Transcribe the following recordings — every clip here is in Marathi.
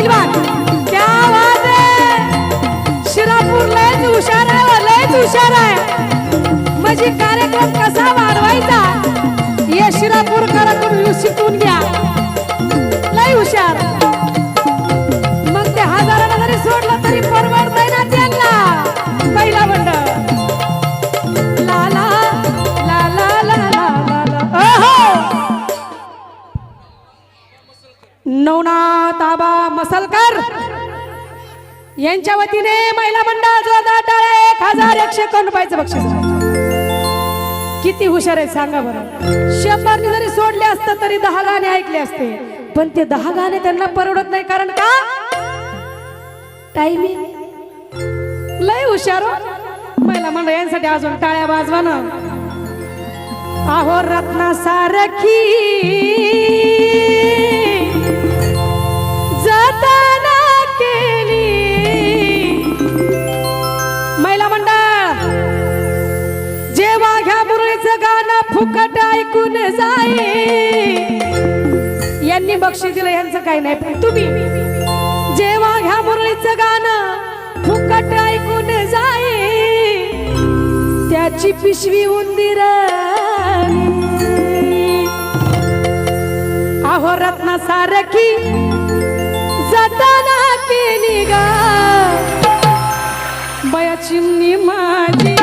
पैलवान त्या आवाज शिरापूर लयच हुशार आहे हो, लयच हुशार आहे. म्हणजे कार्यक्रम कसा वाढवायचा? हे शिरापूरकराकडून शिकून घ्या. नवनाथ आबा मसलकर. यांच्या वतीने महिला मंडळ जोरदार टाळ्या एक हजार एकशे एकावन्न रुपयाचं बक्षीस. किती हुशार आहे सांगा बरं. शंभर जरी सोडले असतं तरी दहा गाणे ऐकले असते. पण ते दहा गाणे त्यांना परवडत नाही कारण का? टायमिंग लय हुशार हो. महिला मंडळ यांसाठी अजून टाळ्या वाजवा ना. आहो रत्ना सारखी बक्षी दिलं यांचं काही नाही. पण तुम्ही जेव्हा ह्या मुरळीचं गाणं फुकट ऐकून जाई त्याची पिशवी उंदीर अहो रत्ना सारखी जाताना केली गा. बया चिमणी माझी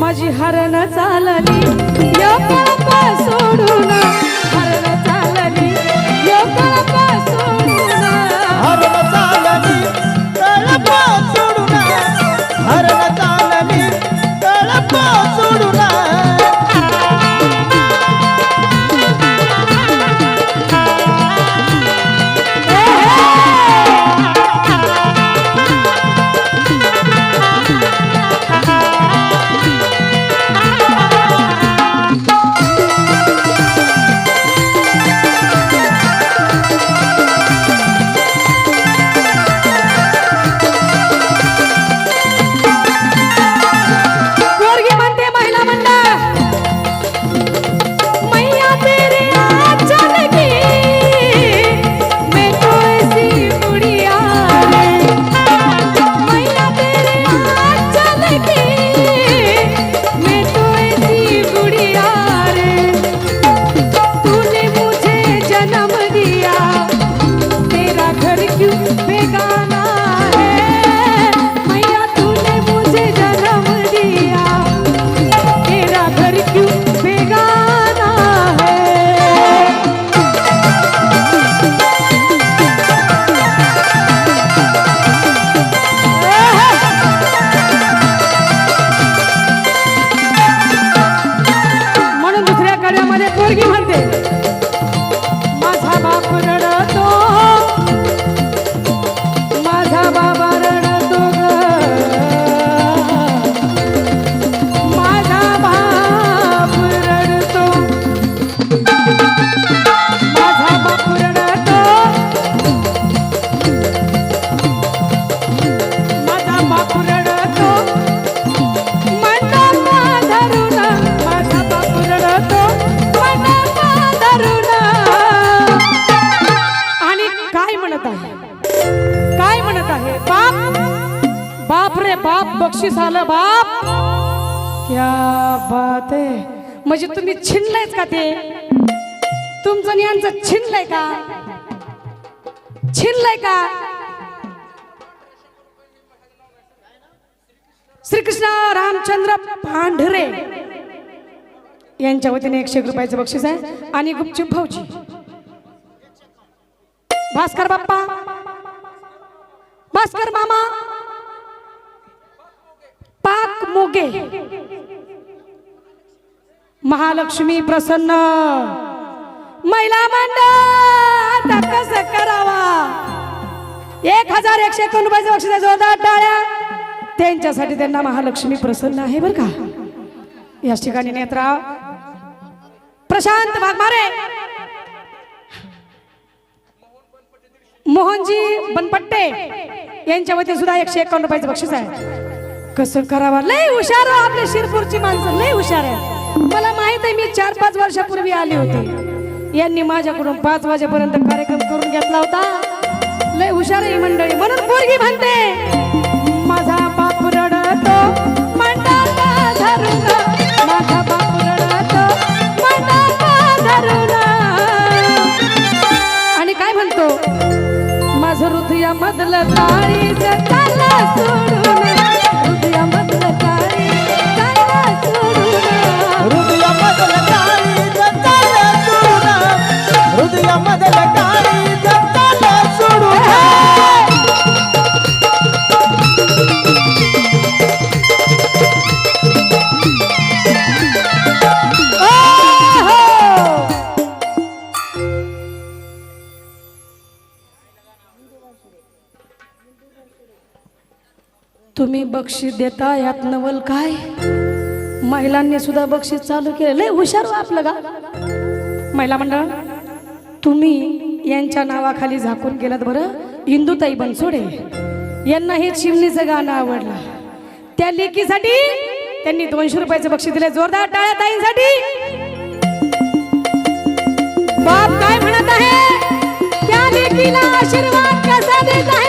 माझी हरण चालली. योकळप सोडून म्हणजे तुम्ही छिनलायच का ते? तुमचं यांचं छिनलंय का? छिनलंय का? श्रीकृष्ण रामचंद्र पांढरे यांच्या वतीने एकशे एक रुपयाचं बक्षीस आहे. आणि गुपचूप भाऊजी. भास्कर बाप्पा. भास्कर मामा. पाक मोगे. महालक्ष्मी प्रसन्न. महिला मंडळ आता कसं करावा? एक हजार एकशे एकोण पक्षाच्या जोरदार टाळ्या. त्यांच्यासाठी त्यांना महालक्ष्मी प्रसन्न आहे बरं का? याच ठिकाणी नेत्रा प्रशांत वाघमारे मोहनजी बनपट्टे यांच्या वतीने सुद्धा एकशे एकावन्न रुपयाचं बक्षीस आहे कसं करावं? लय हुशार हो आपले शिरपूरची माणसं लय हुशार आहे मला माहीत आहे मी चार पाच वर्षापूर्वी आली होती. यांनी माझ्याकडून पाच वाजेपर्यंत कार्यक्रम करून घेतला होता. लय हुशार आहे मंडळी. म्हणून पोरगी म्हणते माझा बाप रडतो मंडाला धरून माझा बाप रडतो धरून. आणि काय म्हणतो माझं हृदया मधलं ताळी सोडून तुम्ही बक्षीस देता यात नवल काय? महिलांनी सुद्धा बक्षीस चालू केलं. लय हुशार हो आपलं गा. महिला मंडळ तुम्ही यांच्या नावाखाली झाकून गेलात बरं. इंदुताई बनसोडे यांना हे चिमणीचं गाणं आवडलं. त्या लेकीसाठी त्यांनी दोनशे रुपयाचं बक्षीस दिले. जोरदार टाळ्या ताईंसाठी. बाप काय म्हणत आहे? त्या लेकीला आशीर्वाद कसा देत आहे?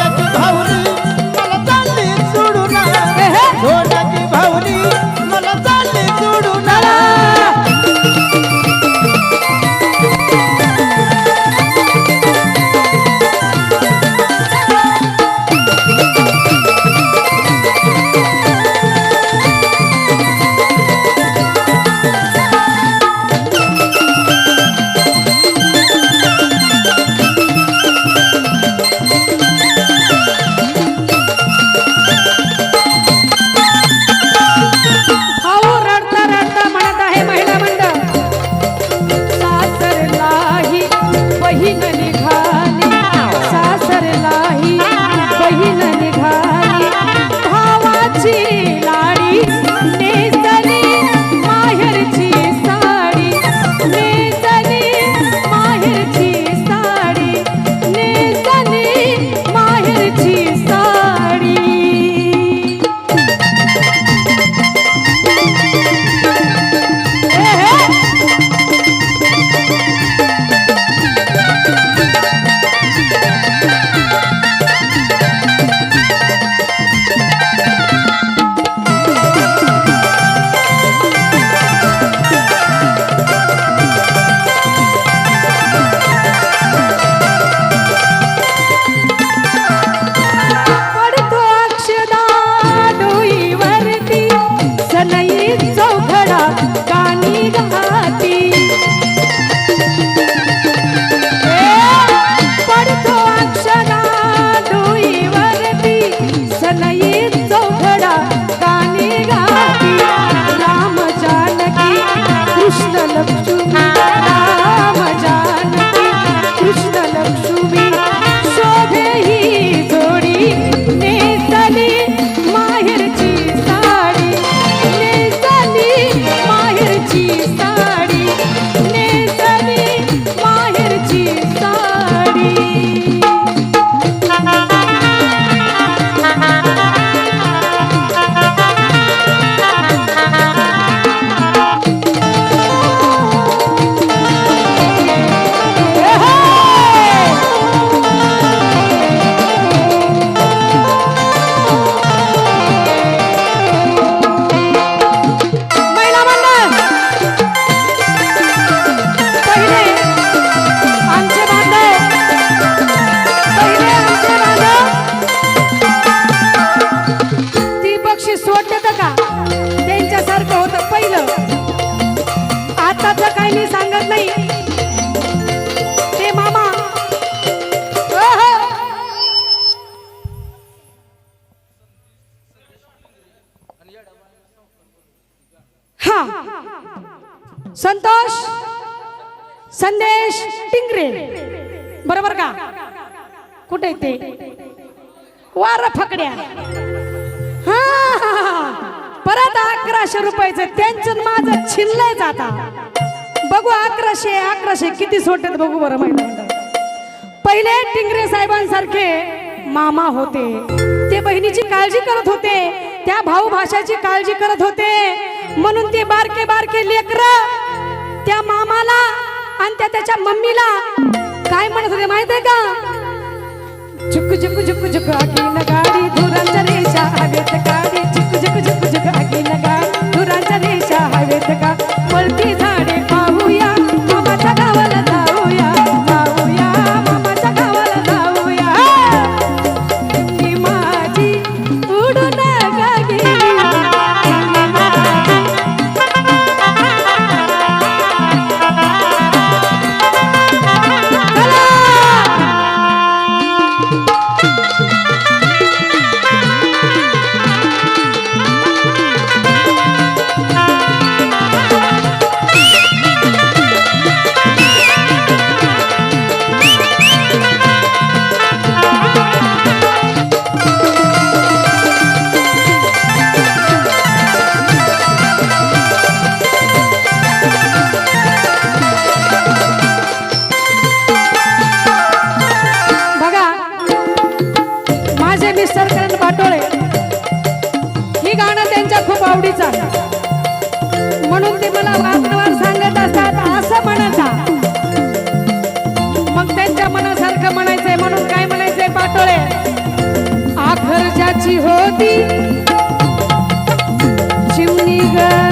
भगत भव बरोबर का? कुठे ते? वार फकड्या. हा. परत अकराशे रुपयाचं त्यांचं माझं छिल्लंय जाता. बघू अकराशे अकराशे किती सोडतात बघू बरं माहिती पहिले टिंगरे साहेबांसारखे मामा होते. ते बहिणीची काळजी करत होते. त्या भाऊ भाषाची काळजी करत होते. म्हणून ते बारके बारके लेकर त्या मामाला आणि त्या त्याच्या मम्मीला काय म्हणत होते आहे का? झुक झुक झुक झुक गाडी धुरांच्या रेषा हवेत मिस्टर ही गाणं त्यांच्या खूप आवडीचं आहे. म्हणून ते मला वारंवार सांगत असतात असं म्हणायचा मग त्यांच्या मनासारखं म्हणायचंय म्हणून काय म्हणायचंय पाटोळे? आखर ज्याची होती. चिमणी ग.